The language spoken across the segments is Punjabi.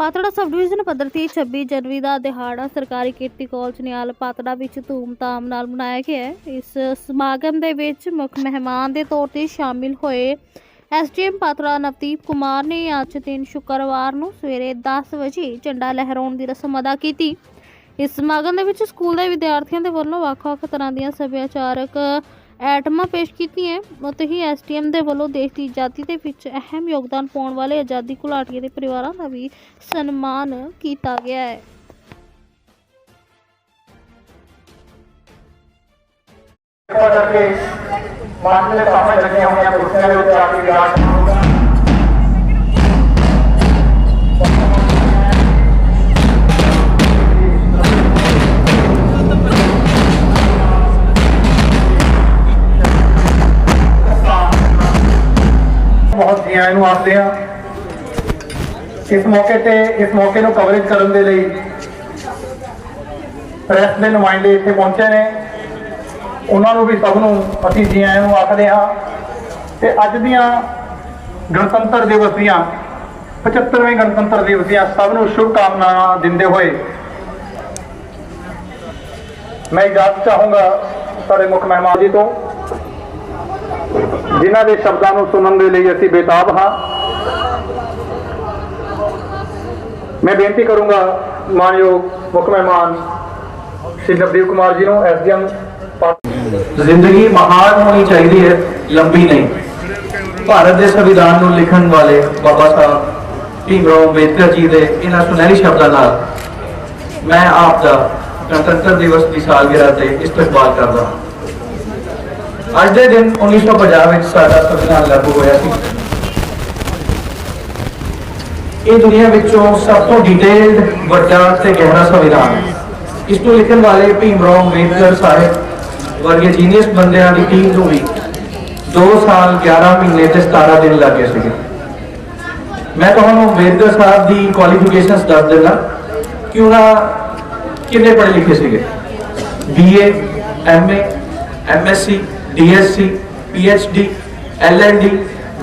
ਪਾਤੜਾ ਸਬ ਡਿਵੀਜ਼ਨ ਪੱਧਰ ਤੇ 26 ਜਨਵਰੀ ਦਾ ਦਿਹਾੜਾ ਸਰਕਾਰੀ ਕਿਰਤੀ ਕਾਲਜ ਨਿਆਲ ਪਾਤੜਾ ਵਿੱਚ ਧੂਮ ਧਾਮ ਨਾਲ ਮਨਾਇਆ ਗਿਆ ਹੈ। ਇਸ ਸਮਾਗਮ ਦੇ ਵਿੱਚ ਮੁੱਖ ਮਹਿਮਾਨ ਦੇ ਤੌਰ ਤੇ ਸ਼ਾਮਿਲ ਹੋਏ ਐਸਡੀਐਮ ਪਾਤੜਾ ਨਵਦੀਪ ਕੁਮਾਰ ਨੇ ਅੱਜ ਦਿਨ ਸ਼ੁੱਕਰਵਾਰ ਨੂੰ ਸਵੇਰੇ 10 ਵਜੇ ਝੰਡਾ ਲਹਿਰਾਉਣ ਦੀ ਰਸਮ ਅਦਾ ਕੀਤੀ। ਇਸ ਸਮਾਗਮ ਦੇ ਵਿੱਚ ਸਕੂਲ ਦੇ ਵਿਦਿਆਰਥੀਆਂ ਦੇ ਵੱਲੋਂ ਵੱਖ-ਵੱਖ ਤਰ੍ਹਾਂ ਦੀਆਂ ਸੱਭਿਆਚਾਰਕ ਐਟਮਾਂ ਪੇਸ਼ ਕੀਤੀਆਂ ਅਤੇ ਹੀ ਐਸਟੀਐਮ ਦੇ ਵੱਲੋਂ ਦੇਸ਼ ਦੀ ਆਜ਼ਾਦੀ ਦੇ ਵਿੱਚ ਅਹਿਮ ਯੋਗਦਾਨ ਪਾਉਣ ਵਾਲੇ ਆਜ਼ਾਦੀ ਘੁਲਾਟੀਏ ਦੇ ਪਰਿਵਾਰਾਂ ਦਾ ਵੀ ਸਨਮਾਨ ਕੀਤਾ ਗਿਆ ਹੈ। ਕਰਕੇ ਮੰਚ ਸਾਹਮਣੇ ਲੱਗੀਆਂ ਹੋਈਆਂ ਕੁਰਸੀਆਂ ਦੇ ਉੱਤੇ ਆ ਕੇ ਵਿਰਾਜਮਾਨ ਹੋਗਾ ਆਇਆਂ ਨੂੰ ਆਖਦੇ ਆ। ਇਸ ਮੌਕੇ ਤੇ, ਇਸ ਮੌਕੇ ਨੂੰ ਕਵਰੇਜ ਕਰਨ ਦੇ ਲਈ ਪ੍ਰੈਸ ਦੇ ਨੁਮਾਇੰਦੇ ਇੱਥੇ ਪਹੁੰਚੇ ਨੇ। ਉਹਨਾਂ ਨੂੰ ਵੀ ਸਭ ਨੂੰ ਅਸੀਂ ਜੀ ਆਇਆਂ ਨੂੰ ਆਖਦੇ ਹਾਂ। ਤੇ ਅੱਜ ਦੀਆਂ ਗਣਤੰਤਰ ਦਿਵਸ ਦੀਆਂ 75ਵੇਂ ਗਣਤੰਤਰ ਦਿਵਸ ਦੀਆਂ ਸਭ ਨੂੰ ਸ਼ੁਭ ਕਾਮਨਾਵਾਂ ਦਿੰਦੇ ਹੋਏ ਮੈਂ ਇਜਾਜ਼ਤ ਚਾਹੂੰਗਾ ਸਾਡੇ ਮੁੱਖ ਮਹਿਮਾਨ ਜੀ ਤੋਂ। ਜਿਨ੍ਹਾਂ ਦੇ ਸ਼ਬਦਾਂ ਨੂੰ ਸੁਣਨ ਦੇ ਲਈ ਅਸੀਂ ਬੇਤਾਬ ਹਾਂ। ਮੈਂ ਬੇਨਤੀ ਕਰੂੰਗਾ ਮਾਨਯੋਗ ਮੁੱਖ ਮਹਿਮਾਨ ਸ਼੍ਰੀ ਨਵਦੀਪ ਕੁਮਾਰ ਜੀ ਨੂੰ, ਐਸਡੀਐਮ ਜ਼ਿੰਦਗੀ ਮਹਾਨ ਹੋਣੀ ਚਾਹੀਦੀ ਹੈ, ਲੰਬੀ ਨਹੀਂ। ਭਾਰਤ ਦੇ ਸੰਵਿਧਾਨ ਨੂੰ ਲਿਖਣ ਵਾਲੇ ਬਾਬਾ ਸਾਹਿਬ ਭੀਮਰਾਓ ਅੰਬੇਦਕਰ ਜੀ ਦੇ ਇਹਨਾਂ ਸੁਨਹਿਰੀ ਸ਼ਬਦਾਂ ਨਾਲ ਮੈਂ ਆਪ ਦਾ ਗਣਤੰਤਰ ਦਿਵਸ ਦੀ ਸਾਲਗਿਰਾ ਤੇ ਇਸਤਕਬਾਲ ਕਰਦਾ ਹਾਂ। ਅੱਜ ਦੇ ਦਿਨ 1950 ਵਿੱਚ ਸਾਡਾ ਸੰਵਿਧਾਨ ਲਾਗੂ ਹੋਇਆ ਸੀ। ਇਹ ਦੁਨੀਆ ਵਿੱਚੋਂ ਸਭ ਤੋਂ ਡਿਟੇਲਡ ਵੱਡਾ ਤੇ ਗਹਿਰਾ ਸੰਵਿਧਾਨ। ਹੈ ਇਸ ਨੂੰ ਲਿਖਣ ਵਾਲੇ ਭੀਮ ਰਾਓ ਅੰਬੇਦਕਰ ਸਾਹਿਬ ਵਰਗੇ ਜੀਨੀਅਸ ਬੰਦਿਆਂ ਦੀ ਟੀਮ ਨੂੰ ਵੀ 2 ਸਾਲ 11 ਮਹੀਨੇ ਤੇ 17 ਦਿਨ ਲੱਗੇ ਸੀਗੇ। ਮੈਂ ਤੁਹਾਨੂੰ ਅੰਬੇਦਕਰ ਸਾਹਿਬ ਦੀ ਕੁਆਲੀਫਿਕੇਸ਼ਨਸ ਦੱਸ ਦਿੰਦਾ ਕਿ ਉਹਨਾਂ ਕਿੰਨੇ ਪੜ੍ਹੇ ਲਿਖੇ ਸੀਗੇ? BA MA MSc DSc PhD LLD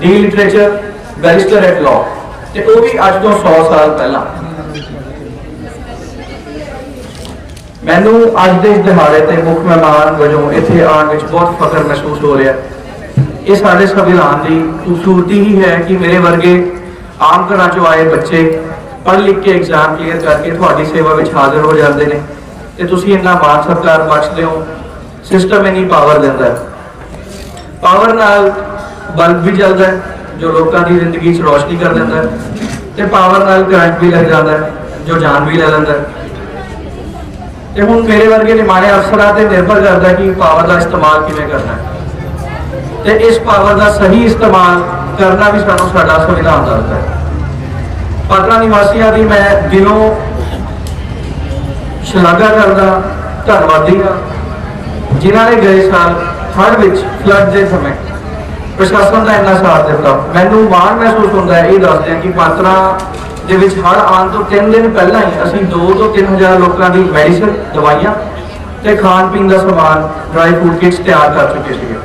D literature barrister at law ਤੇ ਉਹ ਵੀ ਅੱਜ ਤੋਂ 100 ਸਾਲ ਪਹਿਲਾਂ। ਮੈਨੂੰ ਅੱਜ ਦੇ ਇਸ ਦਿਹਾੜੇ ਤੇ ਮੁੱਖ ਮਹਿਮਾਨ ਵਜੋਂ ਇੱਥੇ ਆਉਣ ਵਿੱਚ ਬਹੁਤ ਫਖਰ ਮਹਿਸੂਸ ਹੋ ਰਿਹਾ। ਇਹ ਸਾਡੇ ਸੰਵਿਧਾਨ ਦੀ ਖੂਬਸੂਰਤੀ ਹੀ ਹੈ ਕਿ ਮੇਰੇ ਵਰਗੇ ਆਮ ਘਰਾਂ ਚੋਂ ਆਏ ਬੱਚੇ ਪੜ੍ਹ ਲਿਖ ਕੇ ਐਗਜ਼ਾਮ ਕਲੀਅਰ ਕਰਕੇ ਤੁਹਾਡੀ ਸੇਵਾ ਵਿੱਚ ਹਾਜ਼ਰ ਹੋ ਜਾਂਦੇ ਨੇ। ਤੇ ਤੁਸੀਂ ਇੰਨਾ ਮਾਣ ਸਤਿਕਾਰ ਬਖਸ਼ਦੇ ਹੋ। ਸਿਸਟਮ ਇੰਨੀ ਪਾਵਰ ਦਿੰਦਾ ਹੈ। ਪਾਵਰ ਨਾਲ ਬਲਬ ਵੀ ਜਲਦਾ ਹੈ, ਜੋ ਲੋਕਾਂ ਦੀ ਜ਼ਿੰਦਗੀ 'ਚ ਰੋਸ਼ਨੀ ਕਰ ਦਿੰਦਾ ਹੈ ਤੇ ਪਾਵਰ ਨਾਲ ਕਰੰਟ ਵੀ ਲੱਗ ਜਾਂਦਾ ਹੈ, ਜੋ ਜਾਨ ਵੀ ਲੈ ਲੈਂਦਾ ਹੈ। ਤੇ ਹੁਣ ਮੇਰੇ ਵਰਗੇ ਨਿਮਾਣੇ ਅਫਸਰਾਂ ਤੇ ਨਿਰਭਰ ਕਰਦਾ ਕਿ ਪਾਵਰ ਦਾ ਇਸਤੇਮਾਲ ਕਿਵੇਂ ਕਰਨਾ ਹੈ। ਤੇ ਇਸ ਪਾਵਰ ਦਾ ਸਹੀ ਇਸਤੇਮਾਲ ਕਰਨਾ ਵੀ ਸਾਨੂੰ ਸਾਡਾ ਸੰਵਿਧਾਨ ਦੱਸਦਾ ਹੈ। ਪਾਤਰਾ ਨਿਵਾਸੀਆਂ ਦੀ ਮੈਂ ਦਿਲੋਂ ਸ਼ਲਾਘਾ ਕਰਦਾ, ਧੰਨਵਾਦੀ ਹਾਂ। ਜਿਨ੍ਹਾਂ ਨੇ ਗਏ ਸਾਲ ਹੜ੍ਹ ਵਿੱਚ ਫਲੱਡ ਦੇ ਸਮੇਂ। ਪ੍ਰਸ਼ਾਸਨ ਦਾ ਇੰਨਾ ਸਾਥ ਦਿੱਤਾ। ਮੈਨੂੰ ਮਾਣ ਮਹਿਸੂਸ ਹੁੰਦਾ ਹੈ, ਇਹ ਦੱਸਦੇ ਹਾਂ ਕਿ ਪਾਤਰਾ ਦੇ ਵਿੱਚ ਹੜ੍ਹ ਆਉਣ ਤੋਂ 3 ਦਿਨ ਪਹਿਲਾਂ ਹੀ ਅਸੀਂ 2 ਤੋਂ 3000 ਲੋਕਾਂ ਦੀ ਮੈਡੀਸਨ ਦਵਾਈਆਂ ਤੇ ਖਾਣ ਪੀਣ ਦਾ ਸਮਾਨ ਡਰਾਈ ਫੂਡ ਕਿਟਸ ਤਿਆਰ ਕਰ ਚੁੱਕੇ ਸੀਗੇ।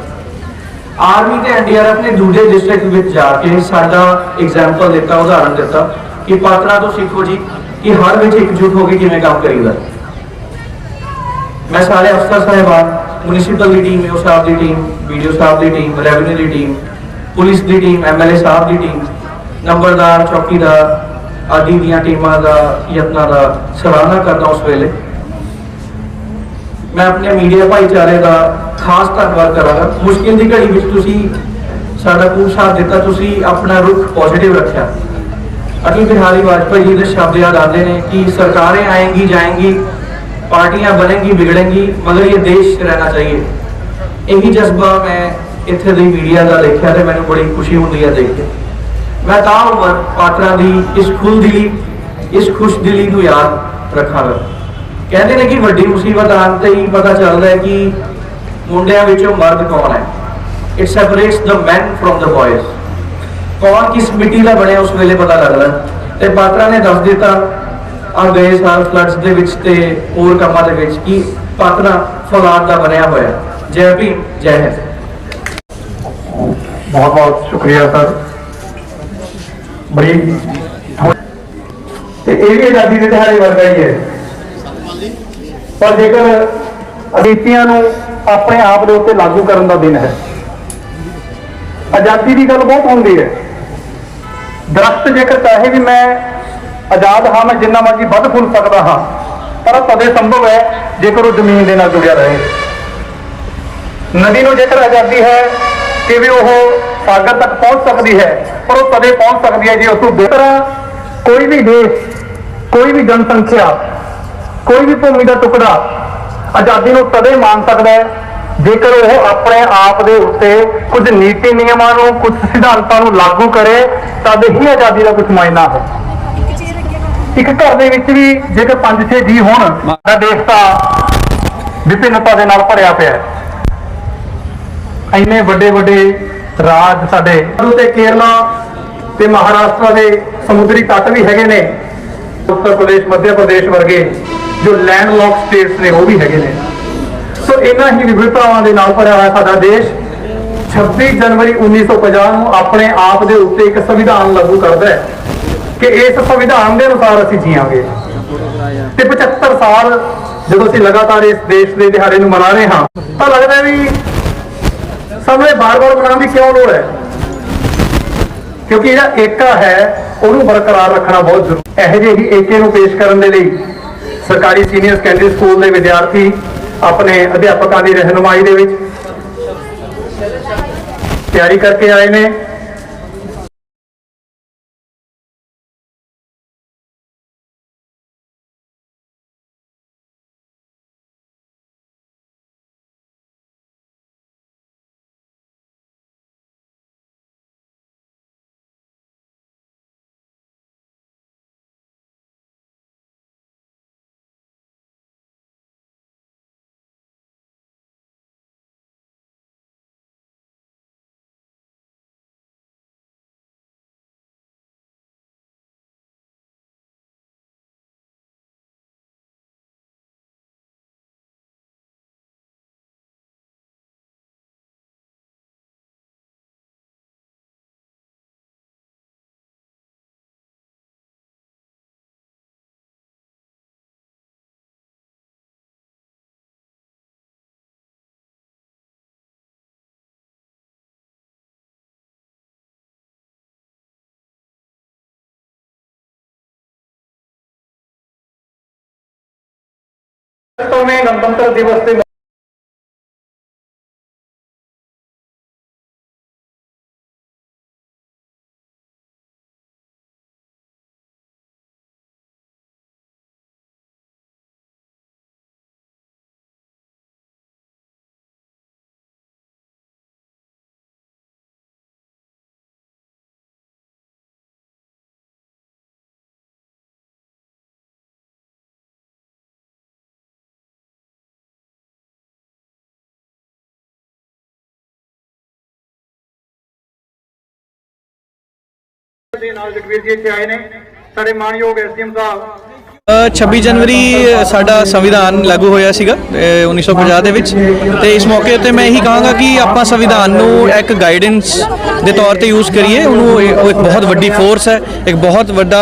ਆਰਮੀ ਤੇ ਐਨਡੀਆਰਐਫ ਨੇ ਦੂਜੇ ਡਿਸਟ੍ਰਿਕਟ ਵਿੱਚ ਜਾ ਕੇ ਸਾਡਾ ਐਗਜ਼ਾਮਪਲ ਦਿੱਤਾ ਉਦਾਹਰਣ ਦਿੱਤਾ ਕਿ ਪਾਤਰਾ ਤੋਂ ਸਿੱਖੋ ਜੀ ਕਿ ਹਰ ਵਿੱਚ ਇਕਜੁੱਟ ਹੋ ਕੇ ਕਿਵੇਂ ਕੰਮ ਕਰੀਦਾ। ਮੈਂ ਸਾਰੇ ਅਫਸਰ, ਸਾਹਿਬਾਨ ਮਿਊਨਿਸਪਲ ਦੀ ਟੀਮ ਏਓ ਸਾਹਿਬ ਦੀ ਟੀਮ ਵੀਡੀਓ ਸਾਹਿਬ ਦੀ ਟੀਮ ਰੈਵਨਿਊ ਦੀ ਟੀਮ ਪੁਲਿਸ ਦੀ ਟੀਮ ਐਮਐਲਏ ਸਾਹਿਬ ਦੀ ਟੀਮ ਨੰਬਰਦਾਰ, ਚੌਕੀਦਾਰ ਆਦਿ ਦੀਆਂ ਟੀਮਾਂ ਦਾ ਯਤਨਾਂ ਦਾ ਸਰਾਹਨਾ ਕਰਦਾ ਉਸ ਵੇਲੇ। ਮੈਂ ਆਪਣੇ ਮੀਡੀਆ ਭਾਈਚਾਰੇ ਦਾ ਖਾਸ ਧੰਨਵਾਦ ਕਰਾਂਗਾ। ਮੁਸ਼ਕਿਲ ਦੀ ਘੜੀ ਵਿੱਚ ਤੁਸੀਂ ਸਾਡਾ ਪੂਰ ਸਾਥ ਦਿੱਤਾ, ਤੁਸੀਂ ਆਪਣਾ ਰੁਖ ਪੋਜ਼ਿਟਿਵ ਰੱਖਿਆ। ਅਟਲ ਬਿਹਾਰੀ ਵਾਜਪਾਈ ਜੀ ਦੇ ਸ਼ਬਦ ਯਾਦ ਆਉਂਦੇ ਨੇ ਕਿ ਸਰਕਾਰਾਂ ਆਏਗੀ, ਜਾਏਗੀ ਪਾਰਟੀਆਂ ਬਣेंगी ਵਿਗੜेंगी ਮਗਰ ਇਹ ਦੇਸ਼ ਰਹਿਣਾ ਚਾਹੀਏ। ਇਹੀ ਜਜ਼ਬਾ ਮੈਂ ਇੱਥੇ ਦੀ ਮੀਡੀਆ ਦਾ ਦੇਖਿਆ ਤੇ ਮੈਨੂੰ ਬੜੀ ਖੁਸ਼ੀ ਹੁੰਦੀ ਹੈ ਦੇਖ ਕੇ। ਮੈਂ ਤਾਂ ਉਮਰ ਪਾਤਰਾ ਦੀ, ਇਸ ਖੁੱਲ ਦਿਲੀ, ਇਸ ਖੁਸ਼ ਦਿਲੀ ਨੂੰ ਯਾਦ ਰੱਖਾਂਗਾ। ਕਹਿੰਦੇ ਨੇ ਕਿ ਵੱਡੀ ਮੁਸੀਬਤ ਆਉਣ ਤੇ ਹੀ ਪਤਾ ਚੱਲਦਾ ਹੈ ਕਿ ਮੁੰਡਿਆਂ ਵਿੱਚੋਂ ਮਰਦ ਕੌਣ ਹੈ। It ਸੈਪਰੇਟਸ the man from the ਬॉयਜ਼ ਕੌਣ ਕਿਸ ਮਿੱਟੀ ਦਾ ਬਣਿਆ ਉਸ ਵੇਲੇ ਪਤਾ ਲੱਗਦਾ। ਤੇ ਪਾਤਰਾ ਨੇ ਦੱਸ ਦਿੱਤਾ ਆ ਗਏ ਸਾਲ ਫਲੱਡਸ ਦੇ ਵਿੱਚ ਤੇ ਹੋਰ ਕੰਮਾਂ ਦੇ ਵਿੱਚ ਕਿ ਪਾਤਰਾ ਫੌਲਾਦ ਦਾ ਬਣਿਆ ਹੋਇਆ। ਜੈ ਭੀਮ, ਜੈ ਹਿੰਦ। ਬਹੁਤ ਬਹੁਤ ਸ਼ੁਕਰੀਆ, ਸਰ। ਬੜੀ ਤੇ ਇਹ ਵੀ ਆਜ਼ਾਦੀ ਦੇ ਦਿਹਾੜੇ ਵਰਗਾ ਹੀ ਹੈ। ਪਰ ਜੇਕਰ ਅਨੀਤੀਆਂ ਨੂੰ ਆਪਣੇ ਆਪ ਦੇ ਉੱਤੇ ਲਾਗੂ ਕਰਨ ਦਾ ਦਿਨ ਹੈ, ਆਜ਼ਾਦੀ ਦੀ ਗੱਲ ਬਹੁਤ ਹੁੰਦੀ ਹੈ। ਦਰਖਤ ਜੇਕਰ ਚਾਹੇ ਵੀ ਮੈਂ ਆਜ਼ਾਦ ਹਾਂ ਮੈਂ ਜਿੰਨਾ ਮਰਜ਼ੀ ਵੱਧ ਫੁੱਲ ਸਕਦਾ ਹਾਂ, ਪਰ ਉਹ ਤਦੇ ਸੰਭਵ ਹੈ ਜੇਕਰ ਉਹ ਜ਼ਮੀਨ ਦੇ ਨਾਲ ਜੁੜਿਆ ਰਹੇ। ਨਦੀ ਨੂੰ ਜੇਕਰ ਆਜ਼ਾਦੀ ਹੈ ਕਿ ਵੀ ਉਹ ਸਾਗਰ ਤੱਕ ਪਹੁੰਚ ਸਕਦੀ ਹੈ, ਪਰ ਉਹ ਤਦੇ ਪਹੁੰਚ ਸਕਦੀ ਹੈ ਜੇ ਉਸ ਨੂੰ ਬਿਹਤਰ ਕੋਈ ਵੀ ਦੇਸ਼, ਕੋਈ ਵੀ ਜਨਸੰਖਿਆ, ਕੋਈ ਵੀ ਭੂਮੀ ਦਾ ਟੁਕੜਾ ਆਜ਼ਾਦੀ ਨੂੰ ਤਦੇ ਮੰਨ ਸਕਦਾ ਹੈ ਜੇਕਰ ਉਹ ਆਪਣੇ ਆਪ ਦੇ ਉੱਤੇ ਕੁਝ ਨੀਤੀ ਨਿਯਮਾਂ ਨੂੰ, ਕੁਝ ਸਿਧਾਂਤਾਂ ਨੂੰ ਲਾਗੂ ਕਰੇ, ਤਦ ਹੀ ਆਜ਼ਾਦੀ ਦਾ ਕੁਝ ਮਾਇਨਾ ਹੈ ਇੱਕ ਘਰ ਦੇ ਵਿੱਚ ਵੀ ਜੇਕਰ 5-6 ਜੀ ਹੋਣ, ਤਾਂ ਦੇਸ਼ ਤਾਂ ਵਿਭਿੰਨਤਾ ਦੇ ਨਾਲ ਭਰਿਆ ਪਿਆ ਹੈ। ਇੰਨੇ ਵੱਡੇ ਵੱਡੇ ਰਾਜ ਸਾਡੇ ਤੇ ਕੇਰਲਾ ਤੇ ਮਹਾਰਾਸ਼ਟਰ ਦੇ ਸਮੁੰਦਰੀ ਤੱਟ ਵੀ ਹੈਗੇ ਨੇ, ਉੱਤਰ ਪ੍ਰਦੇਸ਼, ਮੱਧ ਪ੍ਰਦੇਸ਼ ਵਰਗੇ ਜੋ ਲੈਂਡ ਲੌਕ ਸਟੇਟਸ ਨੇ, ਉਹ ਵੀ ਹੈਗੇ ਨੇ। ਸੋ ਇਹਨਾਂ ਹੀ ਵਿਭਿੰਨਤਾਵਾਂ ਦੇ ਨਾਲ ਭਰਿਆ ਹੋਇਆ ਸਾਡਾ ਦੇਸ਼ 26 ਜਨਵਰੀ 1950 ਨੂੰ ਆਪਣੇ ਆਪ ਦੇ ਉੱਤੇ ਇੱਕ ਸੰਵਿਧਾਨ ਲਾਗੂ ਕਰਦਾ ਹੈ। ਕਿ ਇਸ ਸੰਵਿਧਾਨ ਦੇ ਅਨੁਸਾਰ ਅਸੀਂ ਜੀਵਾਂਗੇ ਤੇ 75 ਸਾਲ ਜਦੋਂ ਅਸੀਂ ਲਗਾਤਾਰ ਇਸ ਦੇਸ਼ ਦੇ ਦਿਹਾੜੇ ਨੂੰ ਮਨਾ ਰਹੇ ਹਾਂ, ਤਾਂ ਲੱਗਦਾ ਵੀ ਸਾਨੂੰ ਇਹ ਬਾਰ-ਬਾਰ ਮਨਾਉਣ ਦੀ ਕਿਉਂ ਲੋੜ ਹੈ? ਕਿਉਂਕਿ ਜਿਹੜਾ ਏਕਾ ਹੈ, ਉਹਨੂੰ ਬਰਕਰਾਰ ਰੱਖਣਾ ਬਹੁਤ ਜ਼ਰੂਰੀ ਹੈ। ਇਹੋ ਜਿਹੇ ਹੀ ਏਕੇ ਨੂੰ ਪੇਸ਼ ਕਰਨ ਦੇ ਲਈ ਸਰਕਾਰੀ ਸੀਨੀਅਰ ਸੈਕੰਡਰੀ ਸਕੂਲ ਦੇ ਵਿਦਿਆਰਥੀ ਆਪਣੇ ਅਧਿਆਪਕਾਂ ਦੀ ਰਹਿਨੁਮਾਈ ਦੇ ਵਿੱਚ ਤਿਆਰੀ ਕਰਕੇ ਆਏ ਨੇ। ਸਤਵੇਂ ਗਣਤੰਤਰ ਦਿਵਸ ਦੇ ਦੇ ਨਾਲ ਜਗਵੀਰ ਜੀ ਇੱਥੇ ਆਏ ਨੇ। ਸਾਡੇ ਮਾਨਯੋਗ ਐਸਡੀਐਮ ਸਾਹਿਬ। 26 ਜਨਵਰੀ ਸਾਡਾ ਸੰਵਿਧਾਨ ਲਾਗੂ ਹੋਇਆ ਸੀਗਾ ਅ, 1950 ਦੇ ਵਿੱਚ। ਤੇ ਇਸ ਮੌਕੇ ਉੱਤੇ ਮੈਂ ਇਹੀ ਕਹਾਂਗਾ ਕਿ ਆਪਾਂ ਸੰਵਿਧਾਨ ਨੂੰ ਇੱਕ ਗਾਈਡੈਂਸ ਦੇ ਤੌਰ ਤੇ ਯੂਜ਼ ਕਰੀਏ। ਉਹਨੂੰ ਉਹ ਇੱਕ ਬਹੁਤ ਵੱਡੀ ਫੋਰਸ ਹੈ ਇੱਕ ਬਹੁਤ ਵੱਡਾ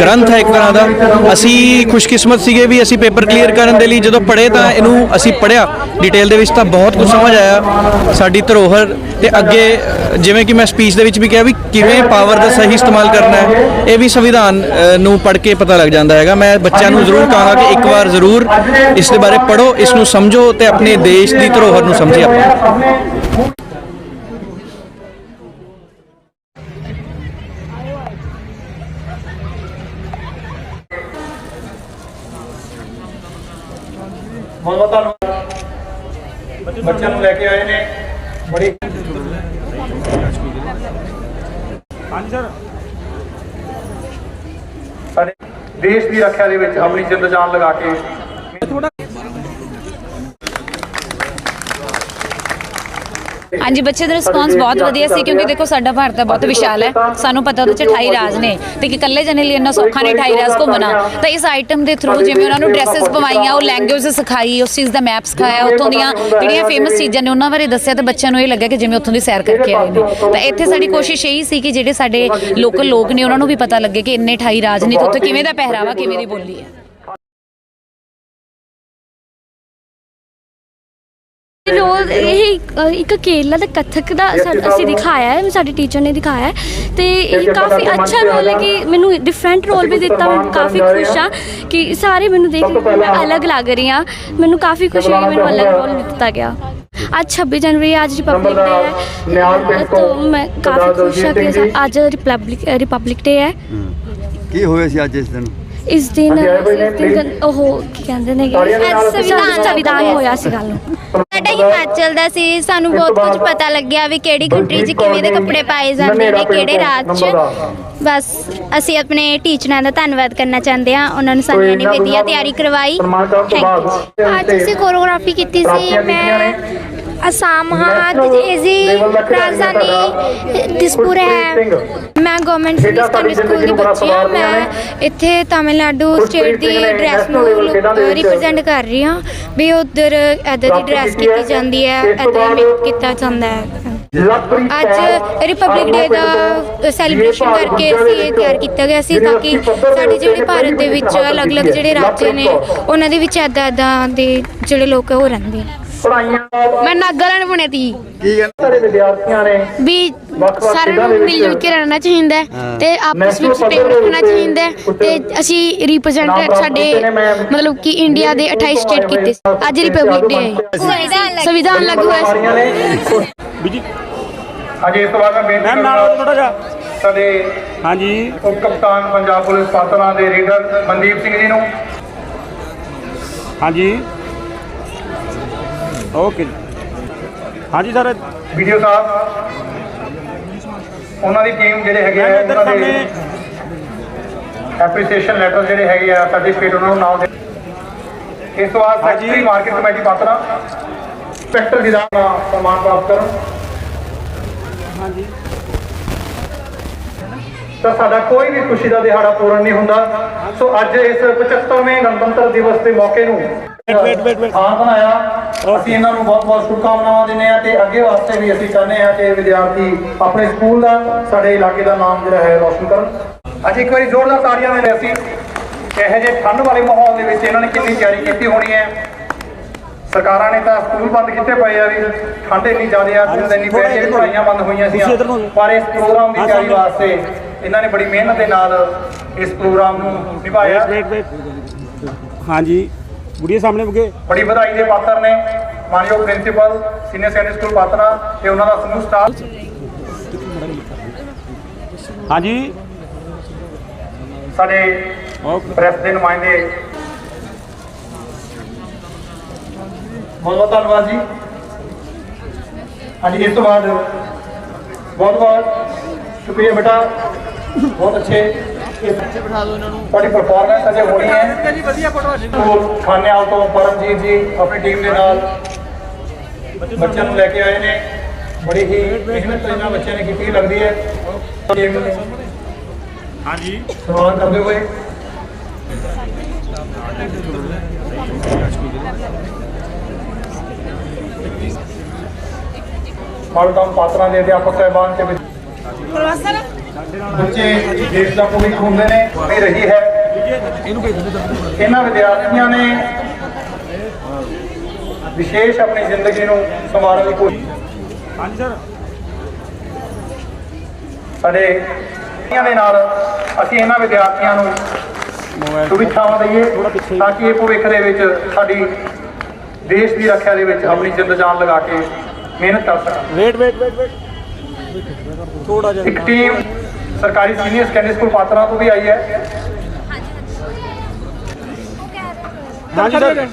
ਗ੍ਰੰਥ ਹੈ ਇੱਕ ਤਰ੍ਹਾਂ ਦਾ। ਅਸੀਂ ਖੁਸ਼ਕਿਸਮਤ ਸੀਗੇ ਵੀ ਅਸੀਂ ਪੇਪਰ ਕਲੀਅਰ ਕਰਨ ਦੇ ਲਈ ਜਦੋਂ ਪੜ੍ਹੇ ਤਾਂ ਇਹਨੂੰ ਅਸੀਂ ਪੜ੍ਹਿਆ। ਡਿਟੇਲ ਦੇ ਵਿੱਚ ਤਾਂ ਬਹੁਤ ਕੁਝ ਸਮਝ ਆਇਆ। ਸਾਡੀ ਧਰੋਹਰ ਤੇ ਅੱਗੇ, ਜਿਵੇਂ ਕਿ ਮੈਂ ਸਪੀਚ ਦੇ ਵਿੱਚ ਵੀ ਕਿਹਾ ਵੀ ਕਿਵੇਂ ਪਾਵਰ ਦਾ ਸਹੀ ਇਸਤੇਮਾਲ ਕਰਨਾ ਹੈ, ਇਹ ਵੀ ਸੰਵਿਧਾਨ ਨੂੰ ਪੜ੍ਹ ਕੇ ਪਤਾ ਲੱਗ ਜਾਂਦਾ ਹੈਗਾ। ਮੈਂ ਬੱਚਿਆਂ ਨੂੰ ਜ਼ਰੂਰ ਕਹਾਂਗਾ ਕਿ ਇੱਕ ਵਾਰ ਜ਼ਰੂਰ ਇਸ ਦੇ ਬਾਰੇ ਪੜ੍ਹੋ, ਇਸ ਨੂੰ ਸਮਝੋ ਤੇ ਆਪਣੇ ਦੇਸ਼ ਦੀ ਧਰੋਹਰ ਨੂੰ ਸਮਝੇ ਆਪਣੇ ਬਹੁਤ ਬਹੁਤ ਧੰਨਵਾਦ ਬੱਚਿਆਂ ਨੂੰ ਲੈ ਕੇ ਆਏ ਨੇ। ਬੜੀ ਸਾਡੇ ਦੇਸ਼ ਦੀ ਰੱਖਿਆ ਦੇ ਵਿੱਚ ਆਪਣੀ ਜਿੰਦ ਜਾਨ ਲਗਾ ਕੇ ਹਾਂਜੀ ਬੱਚੇ ਦਾ ਰਿਸਪੌਂਸ ਬਹੁਤ ਵਧੀਆ ਸੀ ਕਿਉਂਕਿ ਦੇਖੋ ਸਾਡਾ ਭਾਰਤ ਹੈ ਬਹੁਤ ਵਿਸ਼ਾਲ ਹੈ। ਸਾਨੂੰ ਪਤਾ ਉਹਦੇ ਚ 28 ਰਾਜ ਨੇ ਤੇ ਕਿ ਇਕੱਲੇ ਜਣੇ ਲਈ ਇੰਨਾ ਸੌਖਾ ਨਹੀਂ 28 ਰਾਜ ਘੁੰਮਣਾ। ਤਾਂ ਇਸ ਆਈਟਮ ਦੇ ਥਰੂ ਜਿਵੇਂ ਉਹਨਾਂ ਨੂੰ ਡਰੈਸਸ ਪਵਾਈਆਂ ਉਹ ਲੈਂਗੁਏਜ ਸਿਖਾਈ ਉਸ ਚੀਜ਼ ਦਾ ਮੈਪ ਸਿਖਾਇਆ ਉੱਥੋਂ ਦੀਆਂ ਜਿਹੜੀਆਂ ਫੇਮਸ ਚੀਜ਼ਾਂ ਨੇ ਉਹਨਾਂ ਬਾਰੇ ਦੱਸਿਆ ਤੇ ਬੱਚਿਆਂ ਨੂੰ ਇਹ ਲੱਗਿਆ ਕਿ ਜਿਵੇਂ ਉੱਥੋਂ ਦੀ ਸੈਰ ਕਰਕੇ ਆਏ ਨੇ। ਤਾਂ ਇੱਥੇ ਸਾਡੀ ਕੋਸ਼ਿਸ਼ ਇਹੀ ਸੀ ਕਿ ਜਿਹੜੇ ਸਾਡੇ ਲੋਕਲ ਲੋਕ ਨੇ ਉਹਨਾਂ ਨੂੰ ਵੀ ਪਤਾ ਲੱਗੇ ਕਿ ਇੰਨੇ 28 ਰਾਜ ਨੇ ਤੇ ਉੱਥੇ ਕਿਵੇਂ ਦਾ ਪਹਿਰਾਵਾ ਕਿਵੇਂ ਦੀ ਬੋਲੀ ਹੈ। ਅ, ਇੱਕ ਕੇਰਲਾ ਦਾ ਕਥਕ ਦਾ ਸਾ- ਅਸੀਂ ਦਿਖਾਇਆ ਹੈ ਸਾਡੇ ਟੀਚਰ ਨੇ ਦਿਖਾਇਆ ਹੈ। ਤੇ ਇਹ ਕਾਫੀ ਅੱਛਾ ਰੋਲ ਹੈ ਕਿ ਮੈਨੂੰ ਡਿਫਰੈਂਟ ਰੋਲ ਵੀ ਦਿੱਤਾ ਮੈਂ ਕਾਫੀ ਖੁਸ਼ ਹਾਂ ਕਿ ਸਾਰੇ ਮੈਨੂੰ ਦੇਖ ਕੇ ਮੈਂ ਅਲੱਗ ਲੱਗ ਰਹੀ ਹਾਂ। ਮੈਨੂੰ ਕਾਫੀ ਖੁਸ਼ੀ ਹੈ ਕਿ ਮੈਨੂੰ ਅਲੱਗ ਰੋਲ ਦਿੱਤਾ ਗਿਆ। ਅੱਜ 26 ਜਨਵਰੀ ਅੱਜ ਰਿਪਬਲਿਕ ਡੇ ਹੈ। ਤਾਂ ਮੈਂ ਕਾਫੀ ਖੁਸ਼ ਹਾਂ ਕਿ ਅੱਜ ਰਿਪਬਲਿਕ ਰਿਪਬਲਿਕ ਡੇ ਹੈ। ਕੀ ਹੋਇਆ ਸੀ ਅੱਜ ਇਸ ਦਿਨ? ਇਸ ਦਿਨ ਇਸ ਦਿਨ ਉਹ ਕੀ ਕਹਿੰਦੇ ਨੇ ਸੰਵਿਧਾਨ ਸੰਵਿਧਾਨ ਹੋਇਆ ਸੀ ਗੱਲ। ਸਾਡਾ ਹਿਮਾਚਲ ਦਾ ਸੀ ਸਾਨੂੰ ਬਹੁਤ ਕੁਝ ਪਤਾ ਲੱਗਿਆ ਵੀ ਕਿਹੜੀ ਕੰਟਰੀ 'ਚ ਕਿਵੇਂ ਦੇ ਕੱਪੜੇ ਪਾਏ ਜਾਂਦੇ ਨੇ ਕਿਹੜੇ ਰਾਜ 'ਚ। ਬਸ ਅਸੀਂ ਆਪਣੇ ਟੀਚਰਾਂ ਦਾ ਧੰਨਵਾਦ ਕਰਨਾ ਚਾਹੁੰਦੇ ਹਾਂ। ਉਹਨਾਂ ਨੇ ਸਾਨੂੰ ਇੰਨੀ ਵਧੀਆ ਤਿਆਰੀ ਕਰਵਾਈ। ਅੱਜ ਅਸੀਂ ਕੋਰੀਓਗ੍ਰਾਫੀ ਕੀਤੀ ਸੀ। ਮੈਂ ਅਸਾਮ ਹਾਂ ਇਸ ਦੀ ਰਾਜਧਾਨੀ ਦਿਸਪੁਰ ਹੈ। ਮੈਂ ਗਵਰਨਮੈਂਟ ਸੀਨੀਅਰ ਸੈਕੰਡਰੀ ਸਕੂਲ ਦੀ ਬੱਚੀ ਹਾਂ ਮੈਂ ਇੱਥੇ ਤਾਮਿਲਨਾਡੂ ਸਟੇਟ ਦੀ ਡਰੈਸ ਨੂੰ ਰਿਪਰੈਜ਼ੈਂਟ ਕਰ ਰਹੀ ਹਾਂ ਵੀ ਉਧਰ ਐਦਾਂ ਦੀ ਡਰੈਸ ਕੀਤੀ ਜਾਂਦੀ ਹੈ ਐਦਾਂ ਮੇਕ ਕੀਤਾ ਜਾਂਦਾ ਹੈ। ਅੱਜ ਰਿਪਬਲਿਕ ਡੇ ਦਾ ਸੈਲੀਬ੍ਰੇਸ਼ਨ ਕਰਕੇ ਅਸੀਂ ਇਹ ਤਿਆਰ ਕੀਤਾ ਗਿਆ ਸੀ ਤਾਂ ਕਿ ਸਾਡੇ ਜਿਹੜੇ ਭਾਰਤ ਦੇ ਵਿੱਚ ਅਲੱਗ-ਅਲੱਗ ਜਿਹੜੇ ਰਾਜ ਨੇ ਉਹਨਾਂ ਦੇ ਵਿੱਚ ਐਦਾਂ ਐਦਾਂ ਦੇ ਜਿਹੜੇ ਲੋਕ ਉਹ ਰਹਿੰਦੇ ਨੇ। ਮੈਂ ਨਾਗਾਲੈਂਡ ਬਣੇ ਤੀ ਕੀ ਗੱਲ ਸਾਰੇ ਵਿਦਿਆਰਥੀਆਂ ਨੇ ਵੀ ਸਾਰਿਆਂ ਨੂੰ ਮਿਲ ਜੁਲ ਕੇ ਰਹਿਣਾ ਚਾਹੀਦਾ ਹੈ ਤੇ ਆਪਸ ਵਿੱਚ ਪ੍ਰੇਮ ਰੱਖਣਾ ਚਾਹੀਦਾ ਹੈ ਤੇ ਅਸੀਂ ਰਿਪਰੈਜ਼ੈਂਟ ਸਾਡੇ ਮਤਲਬ ਕਿ ਇੰਡੀਆ ਦੇ 28 ਸਟੇਟ ਕੀਤੇ। ਅੱਜ ਰਿਪਬਲਿਕ ਡੇ ਹੈ। ਸੰਵਿਧਾਨ ਲਾਗੂ ਹੋਇਆ ਸੀ। ਅਜੇ ਇਸ ਤੋਂ ਬਾਅਦ ਮੈਂ ਬੇਨਤੀ ਕਰਾਂਗਾ ਥੋੜਾ ਜਿਹਾ। ਸਾਡੇ ਹਾਂਜੀ। ਉਪ ਕਪਤਾਨ ਪੰਜਾਬ ਪੁਲਿਸ ਪਾਤਰਾਂ ਦੇ ਰੀਡਰ ਮਨਦੀਪ ਸਿੰਘ ਜੀ ਨੂੰ। ਹਾਂਜੀ। ਓਕੇ ਜੀ। ਹਾਂਜੀ ਸਰ। ਵੀਡੀਓ ਸਾਹਿਬ ਉਹਨਾਂ ਦੀ ਟੀਮ ਜਿਹੜੇ ਹੈਗੇ ਆ ਉਹਨਾਂ ਦੇ ਐਪਰੀਸੀਏਸ਼ਨ ਲੈਟਰ ਜਿਹੜੇ ਹੈਗੇ ਆ ਸਰਟੀਫਿਕੇਟ ਉਹਨਾਂ ਨੂੰ ਨਾਲ ਦੇ ਇਸ ਤੋਂ ਬਾਅਦ। Secretary market committee Patran inspector ji ਦਾ ਸਨਮਾਨ ਪ੍ਰਾਪਤ ਕਰਨ। ਹਾਂਜੀ। ਤਾਂ ਸਾਡਾ ਕੋਈ ਵੀ ਖੁਸ਼ੀ ਦਾ ਦਿਹਾੜਾ ਪੂਰਨ ਨਹੀਂ ਹੁੰਦਾ। ਸੋ ਅੱਜ ਇਸ 75ਵੇਂ ਗਣਤੰਤਰ ਦਿਵਸ ਦੇ ਮੌਕੇ ਨੂੰ wait, wait, wait. ਖਾਨ ਬਣਾਇਆ। ਅਸੀਂ ਇਹਨਾਂ ਨੂੰ ਬਹੁਤ ਬਹੁਤ ਸ਼ੁਭਕਾਮਨਾਵਾਂ ਦਿੰਦੇ ਹਾਂ ਤੇ ਅੱਗੇ ਵਾਸਤੇ ਵੀ ਅਸੀਂ ਚਾਹੁੰਦੇ ਹਾਂ ਕਿ ਵਿਦਿਆਰਥੀ ਆਪਣੇ ਸਕੂਲ ਦਾ ਸਾਡੇ ਇਲਾਕੇ ਦਾ ਨਾਮ ਜਿਹੜਾ ਹੈ ਰੋਸ਼ਨ ਕਰਨ। ਅੱਜ ਇੱਕ ਵਾਰੀ ਜ਼ੋਰਦਾਰ ਤਾੜੀਆਂ ਦੇ ਅਸੀਂ। ਇਹੋ ਜਿਹੇ ਠੰਡ ਵਾਲੇ ਮਾਹੌਲ ਦੇ ਵਿੱਚ ਇਹਨਾਂ ਨੇ ਕਿੰਨੀ ਤਿਆਰੀ ਕੀਤੀ ਹੋਣੀ ਹੈ। ਸਰਕਾਰਾਂ ਨੇ ਤਾਂ ਸਕੂਲ ਬੰਦ ਕੀਤੇ ਪਏ ਆ ਵੀ ਠੰਡ ਇੰਨੀ ਜ਼ਿਆਦਾ ਆ ਤੇ ਇੰਨੀ ਪੈ ਰਹੀ ਪੜ੍ਹਾਈਆਂ ਬੰਦ ਹੋਈਆਂ ਸੀ ਪਰ ਇਸ ਪ੍ਰੋਗਰਾਮ ਦੀ ਤਿਆਰੀ। ਵਾਸਤੇ ਇਹਨਾਂ ਨੇ ਬੜੀ ਮਿਹਨਤ ਦੇ ਨਾਲ ਇਸ ਪ੍ਰੋਗਰਾਮ ਨੂੰ ਨਿਭਾਇਆ। ਵੇਟ ਵੇਟ ਹਾਂਜੀ। ਗੁੜੀਏ ਸਾਹਮਣੇ ਬੁਗੇ। ਬੜੀ ਵਧਾਈ ਦੇ ਪਾਤਰ ਨੇ। ਮਾਨਯੋਗ principal senior secondary school Patran ਤੇ ਉਹਨਾਂ ਦਾ ਸਮੂਹ ਸਟਾਫ। ਹਾਂਜੀ। ਸਾਡੇ ਪ੍ਰੈਸ ਦੇ ਨੁਮਾਇੰਦੇ। ਬਹੁਤ ਬਹੁਤ ਧੰਨਵਾਦ ਜੀ। ਹਾਂਜੀ ਇਸ ਤੋਂ ਬਾਅਦ ਬਹੁਤ ਬਹੁਤ ਸ਼ੁਕਰੀਆ ਬੇਟਾ। ਬਹੁਤ ਅੱਛੇ ਤੁਹਾਡੀ ਪਰਫਾਰਮੈਂਸ ਅਜੇ ਹੋਣੀ ਹੈ। ਜੀ ਵਧੀਆ ਫੋਟੋ ਖਾਨੇਵਾਲ ਤੋਂ ਪਰਮਜੀਤ ਜੀ ਆਪਣੀ ਟੀਮ ਦੇ ਨਾਲ ਬੱਚਿਆਂ ਨੂੰ ਲੈ ਕੇ ਆਏ ਨੇ। ਬੜੀ ਹੀ ਮਿਹਨਤ ਇਹਨਾਂ ਬੱਚਿਆਂ ਨੇ ਕੀਤੀ ਲੱਗਦੀ ਹੈ। ਟੀਮ ਹਾਂਜੀ। ਸਨਮਾਨ ਕਰਦੇ ਹੋਏ। ਮਾਲਟਾਂ ਪਾਤਰਾਂ ਦੇ ਅਧਿਆਪਕ ਸਹਿਬਾਨ ਤੇ ਵਿਦ- ਬੱਚੇ ਦੇਸ਼ ਦਾ ਭਵਿੱਖ ਹੁੰਦੇ ਨੇ ਇਹ ਰਹੀ ਹੈ। ਇਹਨਾਂ ਵਿਦਿਆਰਥੀਆਂ ਨੇ ਵਿਸ਼ੇਸ਼ ਆਪਣੀ ਜ਼ਿੰਦਗੀ ਨੂੰ ਸੰਵਾਰਨ ਦੀ ਕੋਸ਼ਿਸ਼ ਹਾਂਜੀ ਸਰ ਸਾਡੇ ਇਹਨਾਂ ਦੇ ਨਾਲ ਅਸੀਂ ਇਹਨਾਂ ਵਿਦਿਆਰਥੀਆਂ ਨੂੰ ਸੁਵਿਧਾਵਾਂ ਦਈਏ ਤਾਂ ਕਿ ਇਹ ਭਵਿੱਖ ਦੇ ਵਿੱਚ ਸਾਡੀ ਦੇਸ਼ ਦੀ ਰੱਖਿਆ ਦੇ ਵਿੱਚ ਆਪਣੀ ਜਿੰਦ ਜਾਨ ਲਗਾ ਕੇ ਮਿਹਨਤ ਕਰ ਸਕਣ। ਵੇਟ ਵੇਟ ਵੇਟ ਵੇਟ ਥੋੜਾ ਜਿਹਾ ਇੱਕ ਟੀਮ ਸਰਕਾਰੀ ਸੀਨੀਅਰ ਸੈਕੰਡਰੀ ਸਕੂਲ ਪਾਤਰਾ ਤੋਂ ਵੀ ਆਈ ਹੈ। ਹਾਂਜੀ ਸਰ।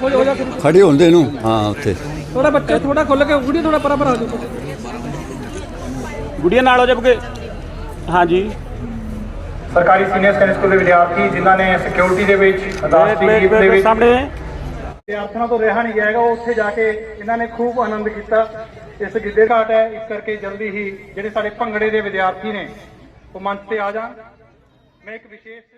ਖੜੇ ਹੁੰਦੇ ਨੂੰ। ਹਾਂ ਉੱਥੇ। ਥੋੜਾ ਬੱਚਾ ਥੋੜਾ ਖੁੱਲ ਕੇ ਉਂਗਲੀ ਥੋੜਾ ਪਰਾਂ ਪਰਾਂ ਹੋ ਜਾਓ। ਗੁੜੀਏ ਨਾਲ ਹੋ ਜਾ ਬੁਗੇ ਹਾਂਜੀ। ਸਰਕਾਰੀ ਸੀਨੀਅਰ ਸੈਕੰਡਰੀ ਸਕੂਲ ਦੇ ਵਿਦਿਆਰਥੀ ਜਿਨ੍ਹਾਂ ਨੇ ਸਿਕਿਉਰਿਟੀ ਦੇ ਵਿੱਚ ਅਦਾਲਤੀ ਦੇ ਵਿੱਚ ਸਾਹਮਣੇ। ਵਿਦਿਆਰਥੀਆਂ ਤੋਂ ਰਿਹਾ ਨਹੀਂ ਜਾਏਗਾ ਉਹ ਉੱਥੇ ਜਾ ਕੇ ਇਹਨਾਂ ਨੇ ਖੂਬ ਆਨੰਦ ਕੀਤਾ। ਇਸ ਗਿੱਧੇ ਘਾਟ ਹੈ ਇਸ ਕਰਕੇ ਜਲਦੀ ਹੀ ਜਿਹੜੇ ਸਾਡੇ ਭੰਗੜੇ ਦੇ ਵਿਦਿਆਰਥੀ ਨੇ ਉਹ ਮੰਚ ਤੇ ਆ ਜਾਣ ਮੈਂ ਇੱਕ ਵਿਸ਼ੇਸ਼